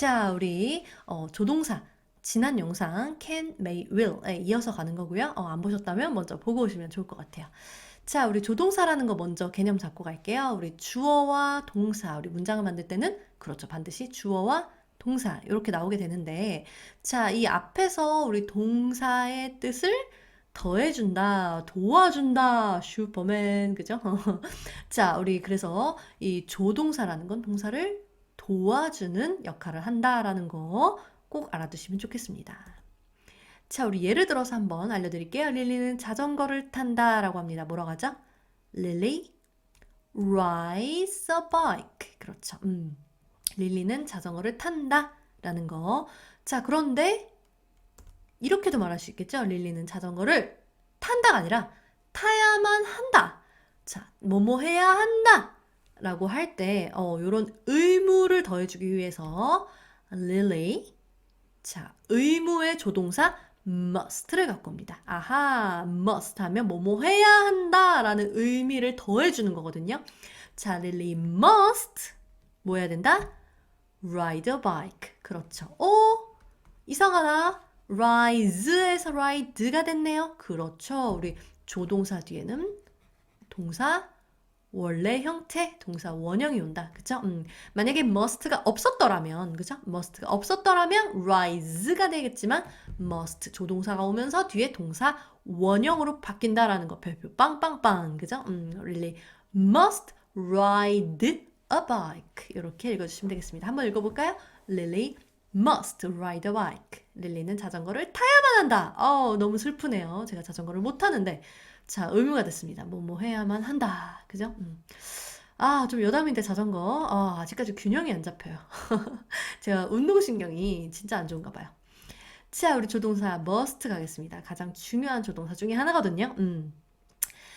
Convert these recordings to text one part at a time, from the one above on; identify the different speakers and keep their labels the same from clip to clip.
Speaker 1: 자, 우리 어, 조동사 지난 영상 can, may, will에 이어서 가는 거고요. 어, 안 보셨다면 먼저 보고 오시면 좋을 것 같아요. 자, 우리 조동사라는 거 먼저 개념 잡고 갈게요. 우리 주어와 동사, 우리 문장을 만들 때는 그렇죠. 반드시 주어와 동사 이렇게 나오게 되는데 자, 이 앞에서 우리 동사의 뜻을 더해준다, 도와준다, 슈퍼맨, 그죠? 자, 우리 그래서 이 조동사라는 건 동사를 도와주는 역할을 한다라는 거 꼭 알아두시면 좋겠습니다. 자, 우리 예를 들어서 한번 알려드릴게요. 릴리는 자전거를 탄다라고 합니다. 뭐라고 하죠? Lily rides a bike. 그렇죠. 음. 릴리는 자전거를 탄다라는 거. 자, 그런데 이렇게도 말할 수 있겠죠? 릴리는 자전거를 탄다가 아니라 타야만 한다. 자, 뭐뭐 해야 한다. 라고 할 때, 어, 요런 의무를 더해주기 위해서 Lily, 자, 의무의 조동사 must를 갖고 옵니다. 아하, must 하면 뭐뭐 해야 한다 라는 의미를 더해주는 거거든요. 자, Lily must 뭐 해야 된다? Ride a bike. 그렇죠. 오, 이상하다. rise에서 ride가 됐네요. 그렇죠. 우리 조동사 뒤에는 동사 원래 형태 동사 원형이 온다. 그쵸? 음, 만약에 must가 없었더라면, 그죠? must가 없었더라면 rise가 되겠지만 must 조동사가 오면서 뒤에 동사 원형으로 바뀐다라는 거 별표 빵빵빵. 그죠? 음, really must ride a bike. 이렇게 읽어 주시면 되겠습니다. 한번 읽어 볼까요? Lily must ride a bike. 릴리는 자전거를 타야만 한다. 어, 너무 슬프네요. 제가 자전거를 못 타는데. 자, 의무가 됐습니다. 뭐, 뭐 해야만 한다. 그죠? 음. 아, 좀 여담인데 자전거. 어, 아직까지 균형이 안 잡혀요. 제가 운동신경이 진짜 안 좋은가 봐요. 자, 우리 조동사 must 가겠습니다. 가장 중요한 조동사 중에 하나거든요. 음.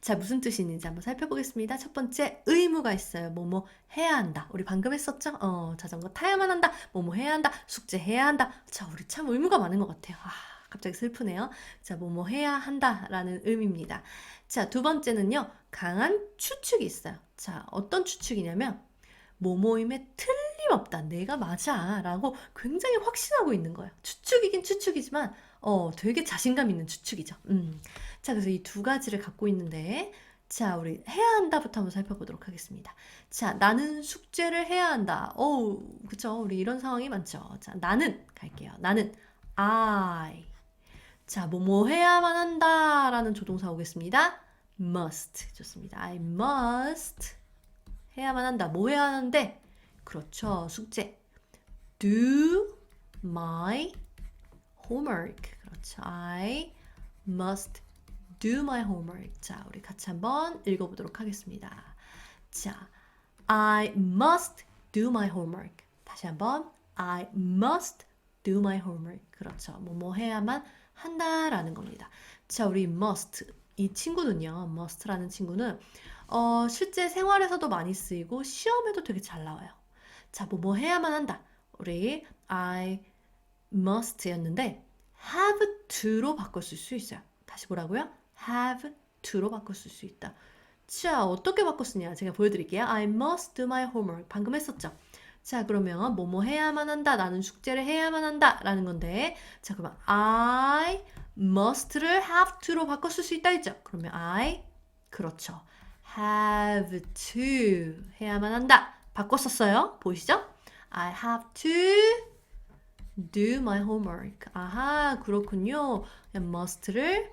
Speaker 1: 자, 무슨 뜻이 있는지 한번 살펴보겠습니다. 첫 번째, 의무가 있어요. 뭐뭐 해야 한다. 우리 방금 했었죠? 어, 자전거 타야만 한다. 뭐뭐 해야 한다. 숙제 해야 한다. 자, 우리 참 의무가 많은 것 같아요. 아, 갑자기 슬프네요. 자, 뭐 뭐 해야 한다라는 의미입니다. 자, 두 번째는요, 강한 추측이 있어요. 자, 어떤 추측이냐면, 뭐뭐임에 틀림없다. 내가 맞아. 라고 굉장히 확신하고 있는 거예요. 추측이긴 추측이지만, 어, 되게 자신감 있는 추측이죠. 음. 자, 그래서 이 두 가지를 갖고 있는데, 자, 우리 해야 한다부터 한번 살펴보도록 하겠습니다. 자, 나는 숙제를 해야 한다. 어우, 그쵸. 우리 이런 상황이 많죠. 자, 나는 갈게요. 나는 I. 자, 뭐뭐 해야만 한다라는 조동사 오겠습니다. must. 좋습니다. I must. 해야만 한다. 뭐 해야 하는데? 그렇죠. 숙제. do my homework. 그렇죠. I must do my homework. 자, 우리 같이 한번 읽어 보도록 하겠습니다. 자, I must do my homework. 다시 한번 I must do my homework. 그렇죠. 뭐뭐 해야만 한다라는 겁니다. 자, 우리 must 이 친구는요. must라는 친구는 어, 실제 생활에서도 많이 쓰이고 시험에도 되게 잘 나와요. 자, 뭐 뭐 해야만 한다. 우리 I must였는데 have to로 바꿀 수 있어요. 다시 뭐라고요? have to로 바꿀 수 있다. 자, 어떻게 바꿨으냐? 제가 보여드릴게요. I must do my homework. 방금 했었죠? 자, 그러면 뭐뭐 해야만 한다. 나는 숙제를 해야만 한다. 라는 건데. 자, 그러면 I must를 have to로 바꿔 쓸 수 있다 했죠? 그러면 I, 그렇죠. have to 해야만 한다. 바꿨었어요. 보이시죠? I have to do my homework. 아하, 그렇군요. must를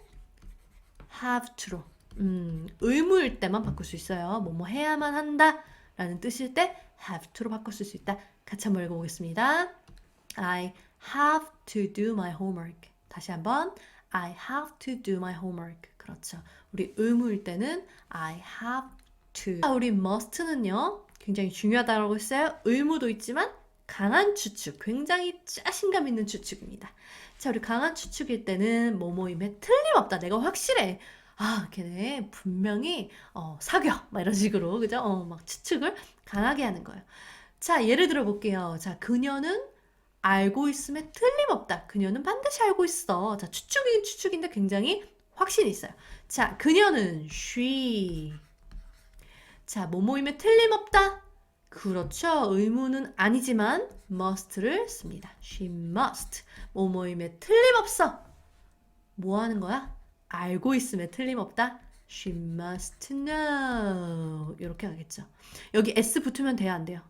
Speaker 1: have to로 음, 의무일 때만 바꿀 수 있어요. 뭐뭐 해야만 한다 라는 뜻일 때 have to로 바꿀 수 있다. 같이 한번 읽어보겠습니다. I have to do my homework. 다시 한번 I have to do my homework. 그렇죠. 우리 의무일 때는 I have to. 아, 우리 must는요. 굉장히 중요하다고 했어요. 의무도 있지만 강한 추측, 굉장히 자신감 있는 추측입니다. 자, 우리 강한 추측일 때는 뭐뭐임에 틀림없다. 내가 확실해. 아, 걔네 분명히 어, 사겨. 막 이런 식으로 그죠? 어, 막 추측을 강하게 하는 거예요. 자, 예를 들어 볼게요. 자, 그녀는 알고 있음에 틀림없다. 그녀는 반드시 알고 있어. 자, 추측이긴 추측인데 굉장히 확신이 있어요. 자, 그녀는 she. 자, 뭐뭐임에 틀림없다. 그렇죠. 의무는 아니지만 must를 씁니다. She must. 뭐뭐임에 틀림없어. 뭐 하는 거야? 알고 있음에 틀림없다. She must know. 이렇게 하겠죠. 여기 s 붙으면 돼요, 안 돼요?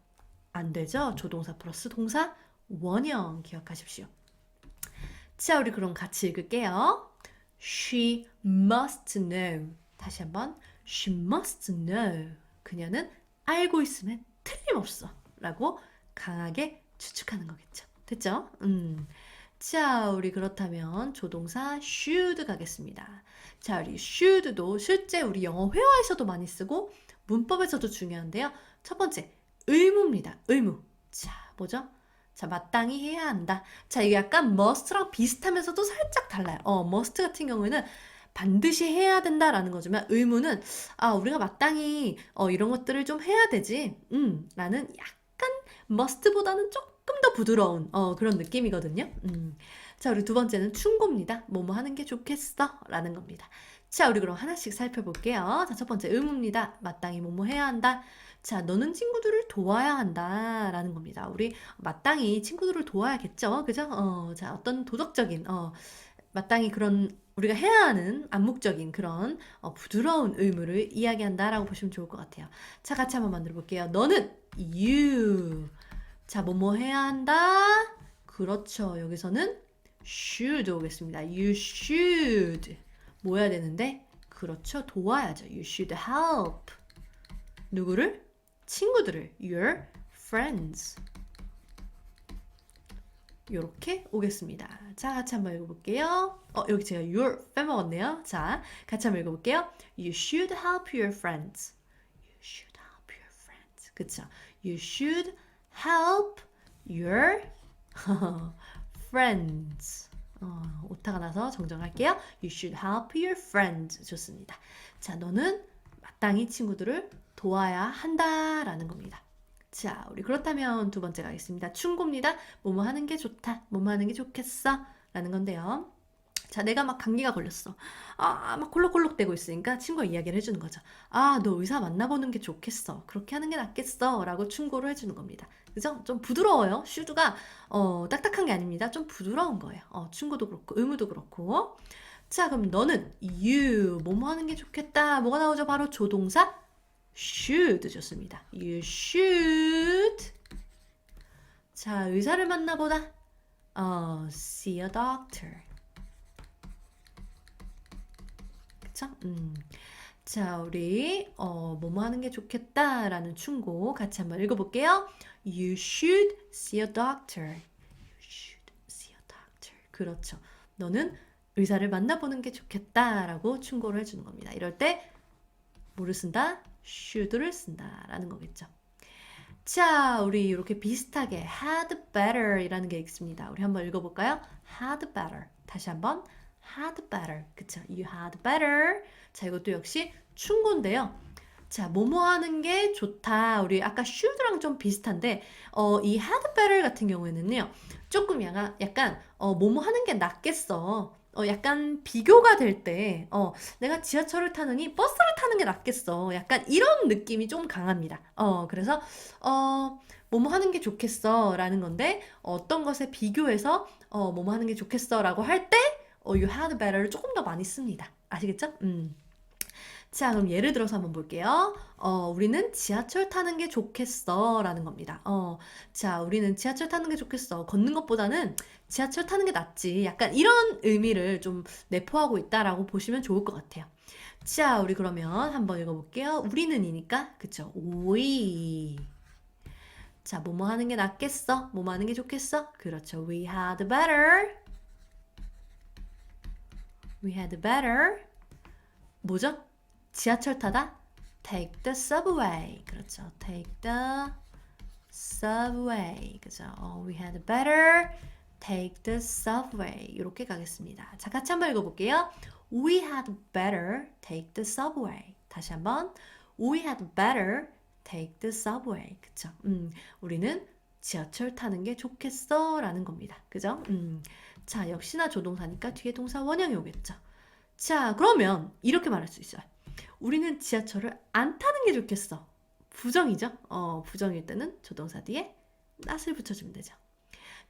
Speaker 1: 안 되죠. 조동사 플러스 동사 원형 기억하십시오. 자, 우리 그럼 같이 읽을게요. She must know. 다시 한번. She must know. 그녀는 알고 있음에 틀림없어. 라고 강하게 추측하는 거겠죠. 됐죠? 음. 자, 우리 그렇다면 조동사 should 가겠습니다. 자, 우리 should도 실제 우리 영어 회화에서도 많이 쓰고 문법에서도 중요한데요. 첫 번째, 의무입니다. 의무. 자, 뭐죠? 자, 마땅히 해야 한다. 자, 이게 약간 must랑 비슷하면서도 살짝 달라요. 어, must 같은 경우에는 반드시 해야 된다라는 거지만 의무는 아, 우리가 마땅히 어, 이런 것들을 좀 해야 되지. 음, 라는 약간 must보다는 조금 더 부드러운 어, 그런 느낌이거든요. 음. 자, 우리 두 번째는 충고입니다. 뭐뭐 하는 게 좋겠어? 라는 겁니다. 자, 우리 그럼 하나씩 살펴볼게요. 자, 첫 번째 의무입니다. 마땅히 뭐뭐 해야 한다. 자, 너는 친구들을 도와야 한다. 라는 겁니다. 우리 마땅히 친구들을 도와야겠죠. 그죠? 어, 자, 어떤 도덕적인, 어, 마땅히 그런 우리가 해야 하는 암묵적인 그런 어, 부드러운 의무를 이야기한다라고 보시면 좋을 것 같아요. 자, 같이 한번 만들어 볼게요. 너는 you. 자, 뭐 뭐 해야 한다. 그렇죠. 여기서는 should 오겠습니다. You should. 뭐 해야 되는데? 그렇죠. 도와야죠. You should help. 누구를? 친구들을. Your friends. 이렇게 오겠습니다. 자, 같이 한번 읽어볼게요. 어, 여기 제가 your 빼먹었네요. 자, 같이 한번 읽어볼게요. You should help your friends. You should help your friends. 그쵸? You should help your friends. 어, 오타가 나서 정정할게요. You should help your friends. 좋습니다. 자, 너는 마땅히 친구들을 도와야 한다라는 겁니다. 자, 우리 그렇다면 두 번째 가겠습니다. 충고입니다. 뭐뭐 하는 게 좋다. 뭐뭐 하는 게 좋겠어. 라는 건데요. 자, 내가 막 감기가 걸렸어. 아, 막 콜록콜록 대고 있으니까 친구가 이야기를 해주는 거죠. 아, 너 의사 만나보는 게 좋겠어. 그렇게 하는 게 낫겠어. 라고 충고를 해주는 겁니다. 그죠? 좀 부드러워요. 슈드가, 어, 딱딱한 게 아닙니다. 좀 부드러운 거예요. 어, 충고도 그렇고, 의무도 그렇고. 자, 그럼 너는 you, 뭐뭐 하는 게 좋겠다. 뭐가 나오죠? 바로 조동사 should 좋습니다. You should. 자, 의사를 만나보다. 어, see a doctor. 그쵸? 음. 자, 우리 어, 뭐뭐 하는 게 좋겠다라는 충고 같이 한번 읽어볼게요. You should see a doctor. You should see a doctor. 그렇죠. 너는 의사를 만나보는 게 좋겠다라고 충고를 해주는 겁니다. 이럴 때 뭐를 쓴다? should를 쓴다라는 거겠죠. 자, 우리 이렇게 비슷하게 had better 이라는 게 있습니다. 우리 한번 읽어볼까요? had better. 다시 한번 had better. 그쵸? You had better. 자, 이것도 역시 충고인데요. 자, 뭐뭐 하는 게 좋다. 우리 아까 should랑 좀 비슷한데, 어, 이 had better 같은 경우에는요, 조금 약간, 약간, 어, 뭐뭐 하는 게 낫겠어. 어, 약간 비교가 될 때, 어, 내가 지하철을 타느니 버스를 타는 게 낫겠어. 약간 이런 느낌이 좀 강합니다. 어, 그래서, 어, 뭐뭐 하는 게 좋겠어. 라는 건데, 어떤 것에 비교해서, 어, 뭐뭐 하는 게 좋겠어. 라고 할 때, 어, you had better를 조금 더 많이 씁니다. 아시겠죠? 음. 자, 그럼 예를 들어서 한번 볼게요. 어, 우리는 지하철 타는 게 좋겠어. 라는 겁니다. 어, 자, 우리는 지하철 타는 게 좋겠어. 걷는 것보다는 지하철 타는 게 낫지. 약간 이런 의미를 좀 내포하고 있다라고 보시면 좋을 것 같아요. 자, 우리 그러면 한번 읽어볼게요. 우리는이니까, 그쵸? we. 자, 뭐뭐 하는 게 낫겠어? 뭐뭐 하는 게 좋겠어? 그렇죠. We had better. We had better. 뭐죠? 지하철 타다? Take the subway. 그렇죠. Take the subway. 그죠. 어, we had better take the subway. 이렇게 가겠습니다. 자, 같이 한번 읽어볼게요. We had better take the subway. 다시 한번. We had better take the subway. 그쵸. 음, 우리는 지하철 타는 게 좋겠어. 라는 겁니다. 그죠? 음, 자, 역시나 조동사니까 뒤에 동사 원형이 오겠죠. 자, 그러면 이렇게 말할 수 있어요. 우리는 지하철을 안 타는 게 좋겠어. 부정이죠. 어, 부정일 때는 조동사 뒤에 not을 붙여주면 되죠.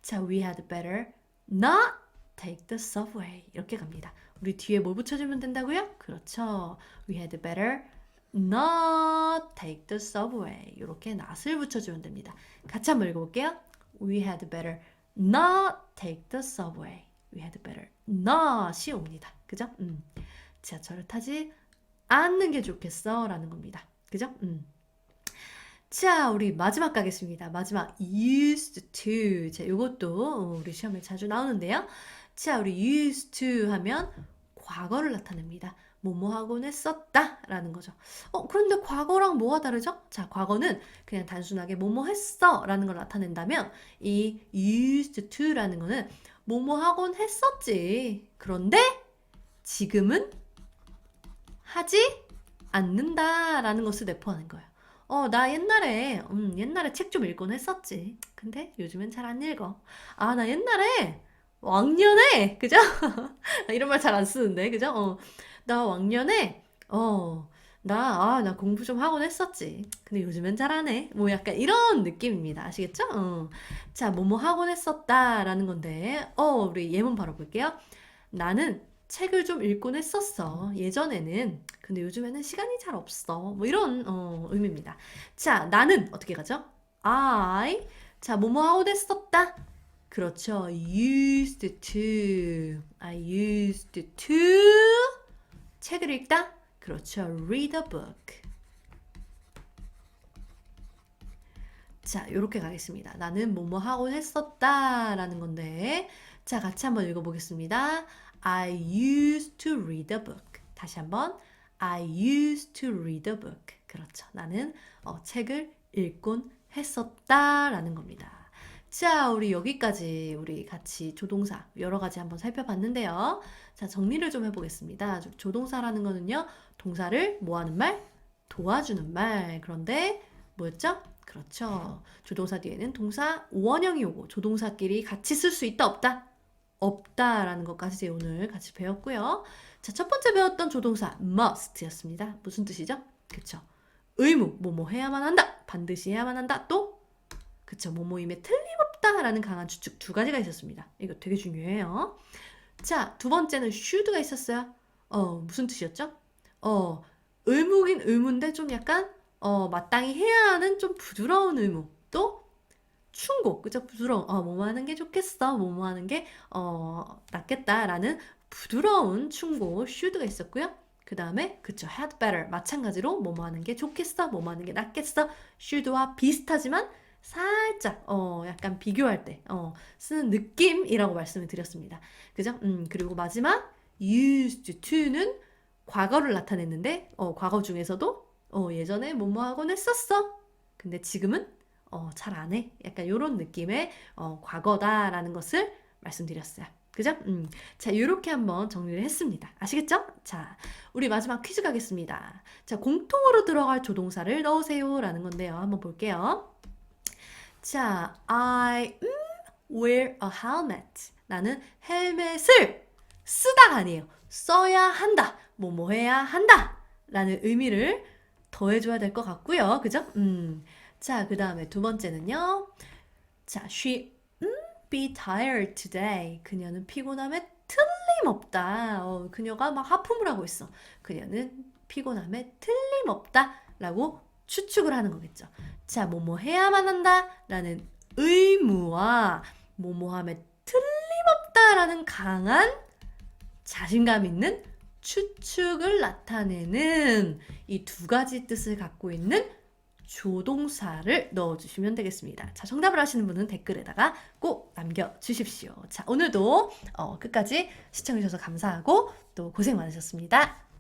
Speaker 1: 자, we had better not take the subway. 이렇게 갑니다. 우리 뒤에 뭘 붙여주면 된다고요? 그렇죠. We had better not take the subway. 이렇게 not을 붙여주면 됩니다. 같이 한번 읽어볼게요. We had better not take the subway. We had better not이 옵니다. 그죠? 음. 지하철을 타지 않는 게 좋겠어 라는 겁니다. 그죠? 음. 자, 우리 마지막 가겠습니다. 마지막 used to. 자, 요것도 우리 시험에 자주 나오는데요. 자, 우리 used to 하면 과거를 나타냅니다. 뭐뭐 하곤 했었다 라는 거죠. 어, 그런데 과거랑 뭐가 다르죠? 자, 과거는 그냥 단순하게 뭐뭐 했어 라는 걸 나타낸다면 이 used to 라는 거는 뭐뭐 하곤 했었지. 그런데 지금은 하지 않는다 라는 것을 내포하는 거예요. 어, 나 옛날에, 음, 옛날에 책 좀 읽곤 했었지. 근데 요즘엔 잘 안 읽어. 아, 나 옛날에 왕년에, 그죠? 이런 말 잘 안 쓰는데, 그죠? 어, 나 왕년에, 어, 나, 아, 나 공부 좀 하곤 했었지. 근데 요즘엔 잘 안 해. 뭐 약간 이런 느낌입니다. 아시겠죠? 어. 자, 뭐뭐 하곤 했었다 라는 건데, 어, 우리 예문 바로 볼게요. 나는 책을 좀 읽곤 했었어. 예전에는. 근데 요즘에는 시간이 잘 없어. 뭐 이런 어, 의미입니다. 자, 나는 어떻게 가죠? I. 자, 뭐뭐 하곤 했었다. 그렇죠. used to. I used to 책을 읽다. 그렇죠. read a book. 자, 요렇게 가겠습니다. 나는 뭐뭐 하곤 했었다 라는 건데 자, 같이 한번 읽어보겠습니다. I used to read a book. 다시 한번 I used to read a book. 그렇죠. 나는 어, 책을 읽곤 했었다 라는 겁니다. 자, 우리 여기까지 우리 같이 조동사 여러 가지 한번 살펴봤는데요. 자, 정리를 좀 해보겠습니다. 조동사라는 거는요, 동사를 뭐 하는 말? 도와주는 말. 그런데 뭐였죠? 그렇죠. 조동사 뒤에는 동사 원형이 오고 조동사끼리 같이 쓸 수 있다 없다? 없다라는 것까지 오늘 같이 배웠고요. 자, 첫 번째 배웠던 조동사 must였습니다. 무슨 뜻이죠? 그쵸. 의무, 뭐뭐 해야만 한다. 반드시 해야만 한다. 또 그쵸. 뭐뭐임에 틀림없다라는 강한 주축 두 가지가 있었습니다. 이거 되게 중요해요. 자, 두 번째는 should가 있었어요. 어, 무슨 뜻이었죠? 어, 의무긴 의무인데 좀 약간 어, 마땅히 해야 하는 좀 부드러운 의무. 또 충고, 그죠? 부드러운, 어, 뭐뭐 하는 게 좋겠어. 뭐뭐 하는 게, 어, 낫겠다라는 부드러운 충고, should가 있었고요. 그 다음에, 그쵸, had better. 마찬가지로, 뭐뭐 하는 게 좋겠어. 뭐뭐 하는 게 낫겠어. should와 비슷하지만, 살짝, 어, 약간 비교할 때, 어, 쓰는 느낌이라고 말씀을 드렸습니다. 그죠? 음, 그리고 마지막, used to는 과거를 나타냈는데, 어, 과거 중에서도, 어, 예전에 뭐뭐 하곤 했었어. 근데 지금은 어, 잘 안 해. 약간 이런 느낌의 어, 과거다라는 것을 말씀드렸어요. 그죠? 음. 자, 이렇게 한번 정리를 했습니다. 아시겠죠? 자, 우리 마지막 퀴즈 가겠습니다. 자, 공통으로 들어갈 조동사를 넣으세요. 라는 건데요. 한번 볼게요. 자, I 음, wear a helmet. 나는 헬멧을 쓰다가 아니에요. 써야 한다. 뭐뭐 해야 한다. 라는 의미를 더해줘야 될 것 같고요. 그죠? 음. 자, 그 다음에 두 번째는요. 자, she 음, be tired today. 그녀는 피곤함에 틀림없다. 어, 그녀가 막 하품을 하고 있어. 그녀는 피곤함에 틀림없다. 라고 추측을 하는 거겠죠. 자, 뭐뭐 해야만 한다. 라는 의무와 뭐뭐함에 틀림없다 라는 강한 자신감 있는 추측을 나타내는 이 두 가지 뜻을 갖고 있는 조동사를 넣어주시면 되겠습니다. 자, 정답을 아시는 분은 댓글에다가 꼭 남겨주십시오. 자, 오늘도 어, 끝까지 시청해주셔서 감사하고 또 고생 많으셨습니다.